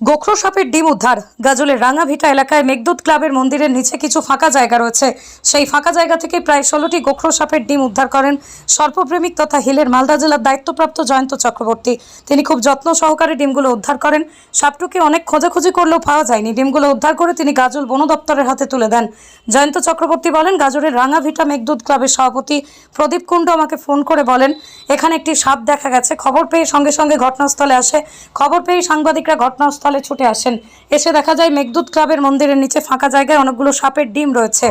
গোখরো সাপের ডিম উদ্ধার। গাজলের রাঙাভিটা এলাকায় মেঘদূত ক্লাবের মন্দিরের নিচে কিছু ফাঁকা জায়গা রয়েছে। সেই ফাঁকা জায়গা থেকে প্রায় ষোলোটি গোখরো সাপের ডিম উদ্ধার করেন সর্পপ্রেমিক তথা হিলের মালদা জেলার দায়িত্বপ্রাপ্ত জয়ন্ত চক্রবর্তী। তিনি খুব যত্ন সহকারে ডিমগুলো উদ্ধার করেন। সাপটুকে অনেক খোঁজাখুঁজি করলেও পাওয়া যায়নি। ডিমগুলো উদ্ধার করে তিনি গাজল বন দপ্তরের হাতে তুলে দেন। জয়ন্ত চক্রবর্তী বলেন, গাজলের রাঙাভিটা মেঘদূত ক্লাবের সভাপতি প্রদীপ কুণ্ডু আমাকে ফোন করে বলেন, এখানে একটি সাপ দেখা গেছে। খবর পেয়ে সঙ্গে সঙ্গে ঘটনাস্থলে আসে। খবর পেয়ে সাংবাদিকরা ঘটনাস্থলে ছুটে আসেন। এসে দেখা যায়, মেঘদূত ক্লাবের মন্দিরের নিচে ফাঁকা জায়গায় অনেকগুলো সাপের ডিম রয়েছে।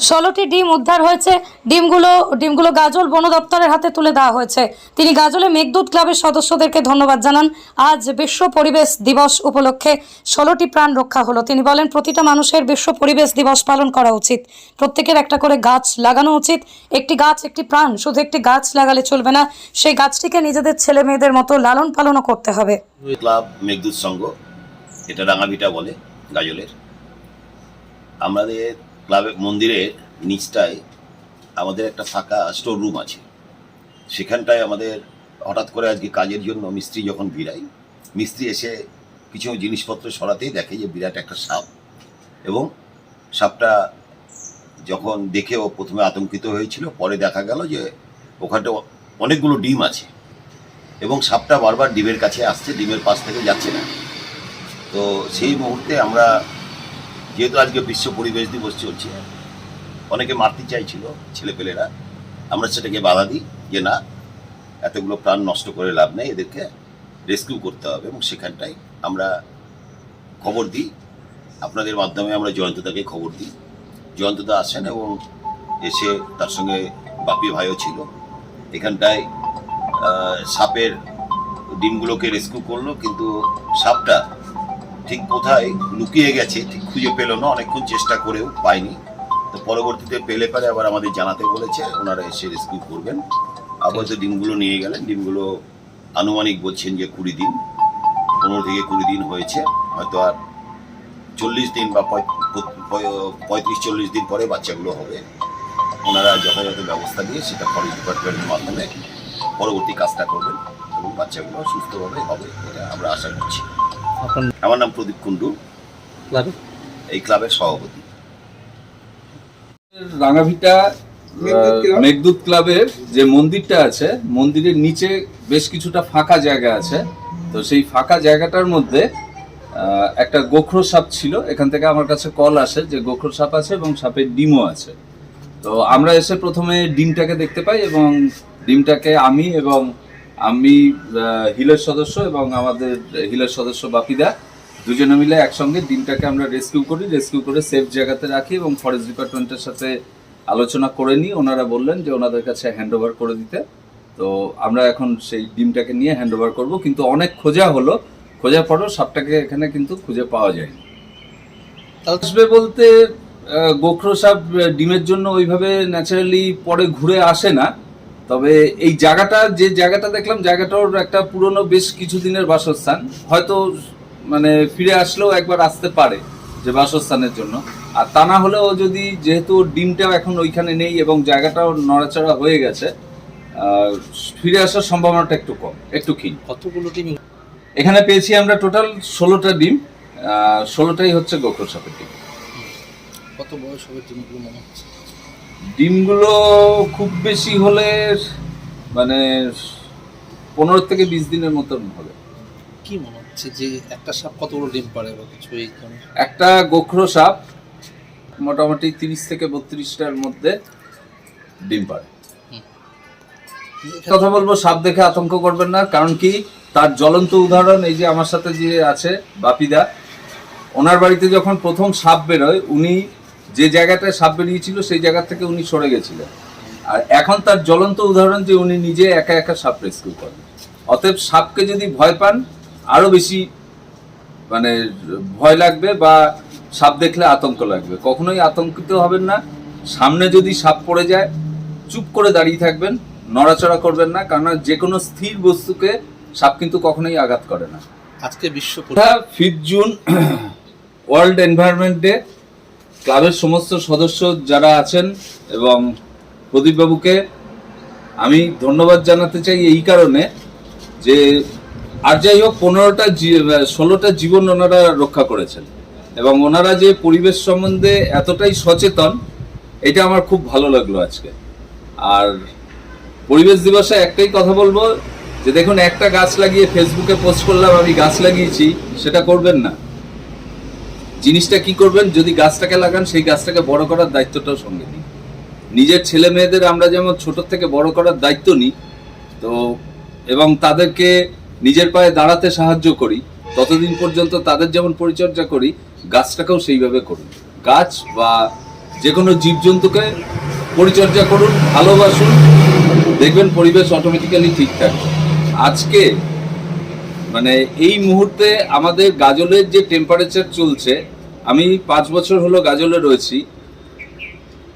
ষোলোটি ডিম উদ্ধার হয়েছে। ডিমগুলো ডিমগুলো গাজল বন দপ্তরের হাতে তুলে দেওয়া হয়েছে। তিনি গাজলে মেঘদূত ক্লাবের সদস্যদেরকে ধন্যবাদ জানান। আজ বিশ্ব পরিবেশ দিবস উপলক্ষে ষোলোটি প্রাণ রক্ষা হলো। তিনি বলেন, প্রতিটা মানুষের বিশ্ব পরিবেশ দিবস পালন করা উচিত। প্রত্যেকের একটা করে গাছ লাগানো উচিত। একটি গাছ, একটি প্রাণ, শুধু একটি গাছ লাগালে চলবে না, সেই গাছটিকে নিজেদের ছেলে মেয়েদের মতো লালন পালনও করতে হবে। ক্লাব মেঘদূত সংঘ, এটা রাঙাভিটা বলে গাজলের। আমাদের ক্লাবের মন্দিরের নিচটায় আমাদের একটা ফাঁকা স্টোর রুম আছে। সেখানটায় আমাদের হঠাৎ করে আজকে কাজের জন্য মিস্ত্রি যখন ভিড়াই মিস্ত্রি এসে কিছু জিনিসপত্র সরাতেই দেখে যে বিরাট একটা সাপ এবং সাপটা যখন দেখে ও প্রথমে আতঙ্কিত হয়েছিল, পরে দেখা গেল যে ওখানটা অনেকগুলো ডিম আছে এবং সাপটা বারবার ডিমের কাছে আসছে, ডিমের পাশ থেকে যাচ্ছে না। তো সেই মুহূর্তে আমরা যেহেতু আজকে বিশ্ব পরিবেশ দিবস চলছে, অনেকে মারতে চাইছিল ছেলেপেলেরা, আমরা সেটাকে বাধা দিই যে না, এতগুলো প্রাণ নষ্ট করে লাভ নেই, এদেরকে রেস্কিউ করতে হবে এবং সেখানটায় আমরা খবর দিই। আপনাদের মাধ্যমে আমরা জয়ন্তদাকে খবর দিই। জয়ন্তদা আসেন এবং এসে তার সঙ্গে বাপি ভাইও ছিল। এখানটায় সাপের ডিমগুলোকে রেস্কিউ করল, কিন্তু সাপটা ঠিক কোথায়? লুকিয়ে গেছে, ঠিক খুঁজে পেল না, অনেকক্ষণ চেষ্টা করেও পায়নি তো পরবর্তীতে পেলে পারে আবার আমাদের জানাতে বলেছে, ওনারা এসে রেস্কিউ করবেন। আপাতত ডিমগুলো নিয়ে গেলেন, ডিমগুলো আনুমানিক বলছেন যে কুড়ি দিন, পনেরো থেকে কুড়ি দিন হয়েছে। হয়তো আর চল্লিশ দিন বা পঁয়- পঁয়- পঁয়ত্রিশ, চল্লিশ দিন পরে বাচ্চাগুলো হবে। ওনারা যথাযথ ব্যবস্থা দিয়ে সেটা ফরেস্ট ডিপার্টমেন্টের মাধ্যমে পরবর্তী কাজটা করবেন এবং বাচ্চাগুলো সুস্থভাবে হবে, এটা আমরা আশা করছি। আমার নাম প্রদীপ কুণ্ডু। এই ক্লাবের সভাপতি। রাঙাভিটা মেঘদূত ক্লাবের যে মন্দিরটা আছে মন্দিরের নিচে বেশ কিছুটা ফাঁকা জায়গা আছে। তো সেই ফাঁকা জায়গাটার মধ্যে আহ, একটা গোখরো সাপ ছিল। এখান থেকে আমার কাছে কল আসে যে গোখরো সাপ আছে এবং সাপের ডিমও আছে। তো আমরা এসে প্রথমে ডিমটাকে দেখতে পাই এবং ডিমটাকে আমি এবং আমি হিলের সদস্য এবং আমাদের হিলের সদস্য বাপিদা দুজনে মিলে একসঙ্গে ডিমটাকে আমরা রেস্কিউ করি, রেস্কিউ করে সেফ জায়গাতে রাখি এবং ফরেস্ট ডিপার্টমেন্টের সাথে আলোচনা করে নিই। ওনারা বললেন যে ওনাদের কাছে হ্যান্ড করে দিতে। তো আমরা এখন সেই ডিমটাকে নিয়ে হ্যান্ড ওভার করব। কিন্তু অনেক খোঁজা হলো। খোঁজার পরও সাপটাকে এখানে কিন্তু খুঁজে পাওয়া যায়নি। আসবে বলতে গোখরো সাপ ডিমের জন্য ওইভাবে ন্যাচারালি পরে ঘুরে আসে না। তবে এই জায়গাটা যে জায়গাটা দেখলাম জায়গাটার একটা পুরনো বেশ কিছুদিনের বাসস্থান। হয়তো মানে ফিরে আসলেও একবার আসতে পারে যে বাসস্থানের জন্য। আর তা না হলেও যদি যেহেতু ডিমটাও এখন ওইখানে নেই এবং জায়গাটাও নড়াচড়া হয়ে গেছে ফিরে আসার সম্ভাবনাটা একটু কম একটু ক্ষীণ। কতগুলো টিম এখানে পেয়েছি আমরা টোটাল ষোলোটা ডিম ষোলোটাই হচ্ছে গোখর সাপের ডিম। কত বয়স হবে টিমগুলো মনে হচ্ছে? ডিমগুলো খুব বেশি হলে মানে পনেরো থেকে বিশ দিনের মতন হবে। কি মনে হচ্ছে যে একটা সাপ কতগুলো ডিম পারে বা কিছু এই একটা গোখরো সাপ মোটামুটি তিরিশ থেকে বত্রিশটার মধ্যে ডিম পারে কথা বলব সাপ দেখে আতঙ্ক করবেন না কারণ কি তার জ্বলন্ত উদাহরণ এই যে আমার সাথে যে আছে বাপিদা ওনার বাড়িতে যখন প্রথম সাপ বেরোয় উনি যে জায়গাটায় সাপ বেরিয়েছিল সেই জায়গা থেকে উনি সরে গেছিলেন। আর এখন তার জ্বলন্ত উদাহরণ যে উনি নিজে একা একা সাপ রেস্কিউ করেন। অতএব সাপকে যদি ভয় পান আরও বেশি মানে ভয় লাগবে বা সাপ দেখলে আতঙ্ক লাগবে। কখনোই আতঙ্কিত হবেন না। সামনে যদি সাপ পড়ে যায় চুপ করে দাঁড়িয়ে থাকবেন নড়াচড়া করবেন না কারণ যে কোনো স্থির বস্তুকে সাপ কিন্তু কখনোই আঘাত করে না। আজকে বিশ্ব fifth June world environment day ক্লাবের সমস্ত সদস্য যারা আছেন এবং প্রদীপবাবুকে আমি ধন্যবাদ জানাতে চাই এই কারণে যে আর যাই হোক পনেরোটা ষোলোটা জীবন ওনারা রক্ষা করেছেন এবং ওনারা যে পরিবেশ সম্বন্ধে এতটাই সচেতন, এটা আমার খুব ভালো লাগল আজকে। আর পরিবেশ দিবসে একটাই কথা বলব, যে দেখুন একটা গাছ লাগিয়ে ফেসবুকে পোস্ট করলাম, আমি গাছ লাগিয়েছি, সেটা করবেন না। জিনিসটা কি করবেন? যদি গাছটাকে লাগান, সেই গাছটাকে বড় করার দায়িত্বটাও সঙ্গে নিন। নিজের ছেলে মেয়েদের আমরা যেমন ছোট থেকে বড় করার দায়িত্ব নিই, তো এবং তাদেরকে নিজের পায়ে দাঁড়াতে সাহায্য করি, ততদিন পর্যন্ত তাদের যেমন পরিচর্যা করি, গাছটাকেও সেইভাবে করুন। গাছ বা যে কোনো জীবজন্তুকে পরিচর্যা করুন, ভালোবাসুন, দেখবেন পরিবেশ অটোমেটিক্যালি ঠিক থাকবে আজকে মানে এই মুহূর্তে আমাদের গাজলের যে টেম্পারেচার চলছে আমি পাঁচ বছর হলো গাজলে রয়েছি।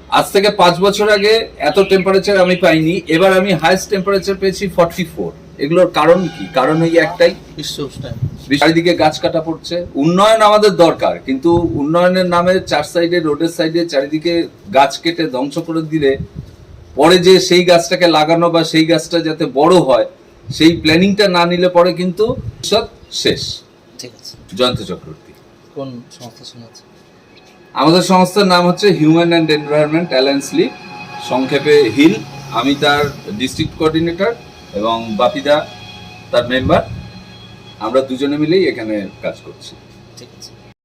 আজ থেকে পাঁচ বছর আগে এত টেম্পারেচার আমি পাইনি। এবার আমি হাইস্ট টেম্পারেচার পেয়েছি ফর্টি ফোর এগুলোর কারণ কি? কারণ এই একটাই। চারিদিকে গাছ কাটা পড়ছে। উন্নয়ন আমাদের দরকার কিন্তু উন্নয়নের নামে চার সাইডে রোডের সাইডে চারিদিকে গাছ কেটে ধ্বংস করে দিলে পরে যে সেই গাছটাকে লাগানো বা সেই গাছটা যাতে বড় হয় সেই প্ল্যানিংটা না নিলে পরে কিন্তু সব শেষ। ঠিক আছে। জয়ন্ত চক্রবর্তী। কোন সংস্থা শোনাচ্ছে? আমাদের সংস্থার নাম হচ্ছে human and environment alliance league সংক্ষেপে হিল আমি তার ডিস্ট্রিক্ট কোঅর্ডিনেটর এবং বাপিদা তার মেম্বার আমরা দুজনে মিলেই এখানে কাজ করছি। ঠিক আছে।